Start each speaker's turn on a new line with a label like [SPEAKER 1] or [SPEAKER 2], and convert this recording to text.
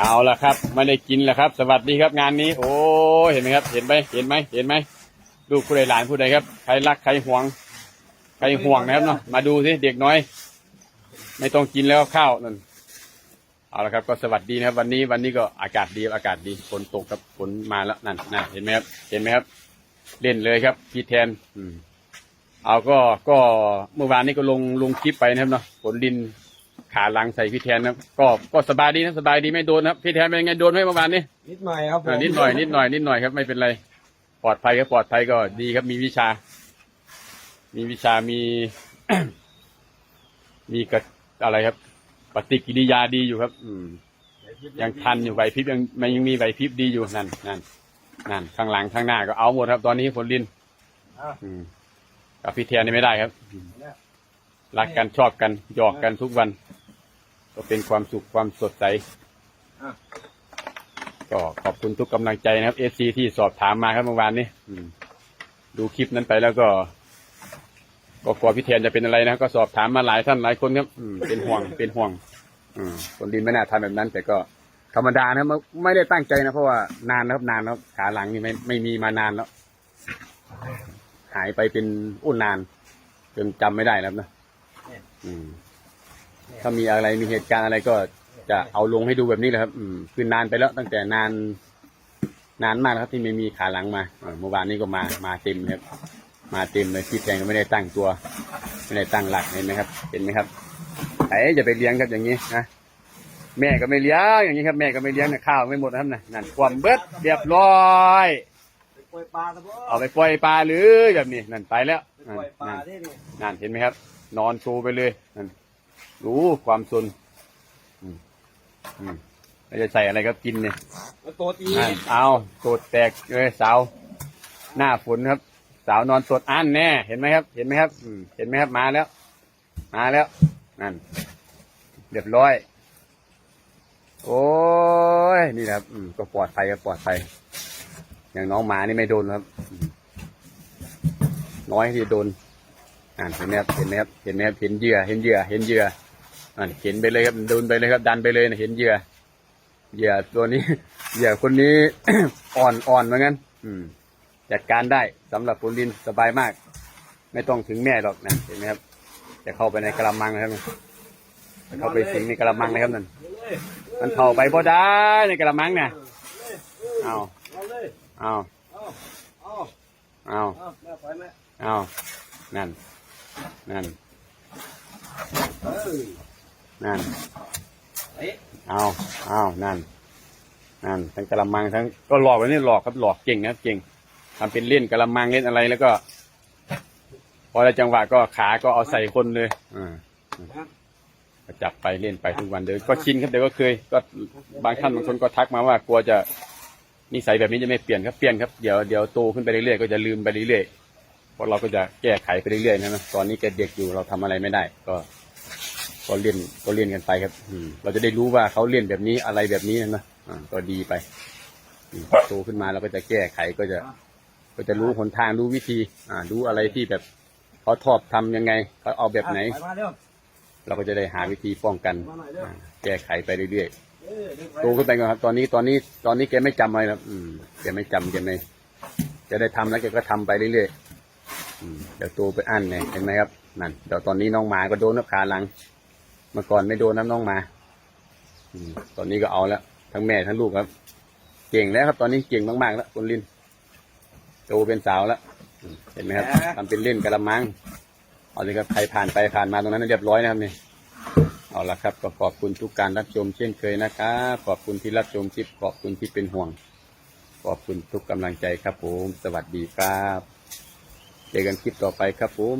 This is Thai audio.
[SPEAKER 1] เอาละครับ ไม่ได้กินแล้วครับ สวัสดีครับงานนี้ โอ้เห็นไหมครับ เห็นไหมเห็นไหมเห็นไหมลูกผู้ใดหลานผู้ใดครับใครรักใครห่วง ใครห่วงนะครับเนาะมาดูสิเด็กน้อย ไม่ต้องกินแล้วข้าวนั่นเอาละครับ ก็สวัสดีนะครับ วันนี้วันนี้ก็อากาศดีอากาศดีฝนตกครับฝนมาแล้วนั่นนั่นเห็นไหมครับ เห็นไหมครับ เล่นเลยครับ พี่แทน อืมเอาก็ก็เมื่อวานนี้ก็ลงลงคลิปไปนะครับเนาะฝนดิน ขาหลังใส่พี่แทนนะครับก็ก็สบายดีนะสบายดีไม่โดนนะครับพี่แทนเป็นไงโดนไหมเมื่อวานนี้
[SPEAKER 2] นิดหน่อยครับผม
[SPEAKER 1] อ่านิดหน่อยนิดหน่อยนิดหน่อยครับไม่เป็นไร ปลอดภัยครับปลอดภัยก็ดีครับมีวิชา มีวิชามี มีกระอะไรครับ ปฏิกิริยาดีอยู่ครับ อืม ยังทันอยู่ไหวพริบยังมันยังมีไหวพริบดีอยู่นั่นนั่นนั่นข้างหลังข้างหน้าก็เอาหมดครับ ตอนนี้ฝนดิน
[SPEAKER 2] อะ
[SPEAKER 1] อืมกับพี่เทียนนี่ไม่ได้ครับ
[SPEAKER 2] เนี่ย
[SPEAKER 1] รักกันชอบกันหยอกกันทุกวัน ก็เป็นความสุขความสดใส
[SPEAKER 2] อะ
[SPEAKER 1] ก็ขอบคุณทุกกำลังใจนะครับเอซีที่สอบถามมาครับเมื่อวานนี้อืมดูคลิปนั้นไปแล้วก็ ก็กลัวพี่เทียนจะเป็นอะไรนะก็สอบถามมาหลายท่านหลายคนครับอืมเป็นห่วงเป็นห่วงอืมคนดินไม่น่าทำแบบนั้น แต่ก็ธรรมดานะครับไม่ไม่ได้ตั้งใจนะเพราะว่านานนะครับนานแล้วขาหลังนี่ไม่ไม่มีมานานแล้วหายไปเป็นอุ้นนานจนจำไม่ได้แล้วนะอืม ถ้ามีอะไรมีเหตุการณ์อะไรก็จะเอาลงให้ดูแบบนี้แหละครับ อืมคือนานไปแล้วตั้งแต่นาน นานมากแล้วครับที่ไม่มีขาหลังมาเออเมื่อวานนี้ก็มามาเต็มครับ มาเต็มเลยพี่แทงก็ไม่ได้ตั้งตัว ไม่ได้ตั้งหลักเห็นไหมครับ เห็นไหมครับไอ้จะไปเลี้ยงครับอย่างนี้นะแม่ก็ไม่เลี้ยงอย่างนี้ครับแม่ก็ไม่เลี้ยงนะข้าวไม่หมดนะครับนะนั่นความเบิดเรียบร้อย
[SPEAKER 2] ไปปล่อยปลาครับผม
[SPEAKER 1] เอาไปปล่อยปลาหรือแบบนี้นั่นไปแล้ว
[SPEAKER 2] ไปปล่อยปลา
[SPEAKER 1] นั่น
[SPEAKER 2] ได้นี่
[SPEAKER 1] นั่นเห็นไหมครับ นอนโชว์ไปเลยนั่น รู้ความสนอืมอืมเราจะใส่อะไรก็กินเนี่ย
[SPEAKER 2] แล้วตัวตี
[SPEAKER 1] นั่นเอาโตดแตกเลยสาว หน้าฝนครับ สาวนอนสดอันแน่ เห็นไหมครับ เห็นไหมครับอืมเห็นไหมครับมาแล้ว มาแล้วนั่นเรียบร้อย โอ้ยนี่นะครับอืมก็ปลอดภัยครับปลอดภัยอย่างน้องหมานี่ไม่โดนครับอืมน้อยที่โดนอ่านเห็นไหมครับเห็นไหมครับเห็นไหมครับเห็นเหยื่อเห็นเหยื่อเห็นเหยื่อ อ่านเห็นไปเลยครับโดนไปเลยครับ ดันไปเลยนะเห็นเหยื่อเหยื่อตัวนี้เหยื่อคนนี้ อ่อนอ่อนเหมือนกันอืมจัดการได้สำหรับปูนดินสบายมาก ไม่ต้องถึงแม่หรอกนะเห็นไหมครับ จะเข้าไปในกระมังนะครับจะเข้าไปสิงในกระมังนะครับนั่นมันเข้าไปบ่ได้ในกระมังเนี่ยเอา
[SPEAKER 2] เอาเอาเอาเอาแม่ไปแนั่
[SPEAKER 1] น นั่น
[SPEAKER 2] เออ
[SPEAKER 1] นั่น
[SPEAKER 2] เอ๊ะ
[SPEAKER 1] เอาเอานั่น นั่น ทั้งกระมังทั้ง ก็หลอกไว้นี่หลอกครับหลอกเก่งนะเก่งทำเป็นเล่นกระมังเล่นอะไรแล้วก็ พอได้จังหวะก็ขาก็เอาใส่คนเลยอ่าก็จับไปเล่นไปทุกวันเดี๋ยวก็ชินครับเดี๋ยวก็เคย ก็บางท่านบางคนก็ทักมาว่ากลัวจะนิสัยแบบนี้จะไม่เปลี่ยนครับเปลี่ยนครับเดี๋ยวเดี๋ยวโตขึ้นไปเรื่อยๆก็จะลืมไปเรื่อยๆเพราะเราก็จะแก้ไขไปเรื่อยๆนะนะตอนนี้แกเด็กอยู่เราทำอะไรไม่ได้ ก็ ก็เล่นก็เล่นกันไปครับ อืมเราจะได้รู้ว่าเขาเล่นแบบนี้อะไรแบบนี้นะอ่าก็ดีไปอืมโตขึ้นมาเราก็จะแก้ไขก็จะ ก็จะรู้หนทางรู้วิธี อ่ารู้อะไรที่แบบเขาชอบทำยังไงเขาเอาแบบไหน
[SPEAKER 2] ไปมาเร็ว
[SPEAKER 1] เราก็จะได้หาวิธีป้องกัน
[SPEAKER 2] มาหน่อยเร็ว
[SPEAKER 1] อ่าแก้ไขไปเรื่อย
[SPEAKER 2] เออเดินไป
[SPEAKER 1] ๆโตขึ้นไปก่อนครับ ตอนนี้ตอนนี้ตอนนี้แกไม่จำอะไรแล้วอืมแกไม่จำแกไม่แกได้ทำแล้วแกก็ทำไปเรื่อยๆอืมเดี๋ยวโตไปอั้นเนี่ยเห็นไหมครับนั่นเดี๋ยวตอนนี้น้องหมาก็โดนนับขาหลัง เมื่อก่อนไม่โดนน้ำน้องหมาอืมตอนนี้ก็เอาแล้ว ทั้งแม่ทั้งลูกครับ เก่งแล้วครับ ตอนนี้เก่งมากๆแล้วคนลินโตเป็นสาวแล้วอืมเห็นไหมครับทำเป็นเล่นกระมังเอาเลยครับใครผ่านไปผ่านมาตรงนั้นเรียบร้อยนะครับนี่เอาละครับก็ขอบคุณทุกการรับชมเช่นเคยนะครับขอบคุณที่รับชมคลิปขอบคุณที่เป็นห่วง ขอบคุณทุกกำลังใจครับผม สวัสดีครับ เจอกันคลิปต่อไปครับผม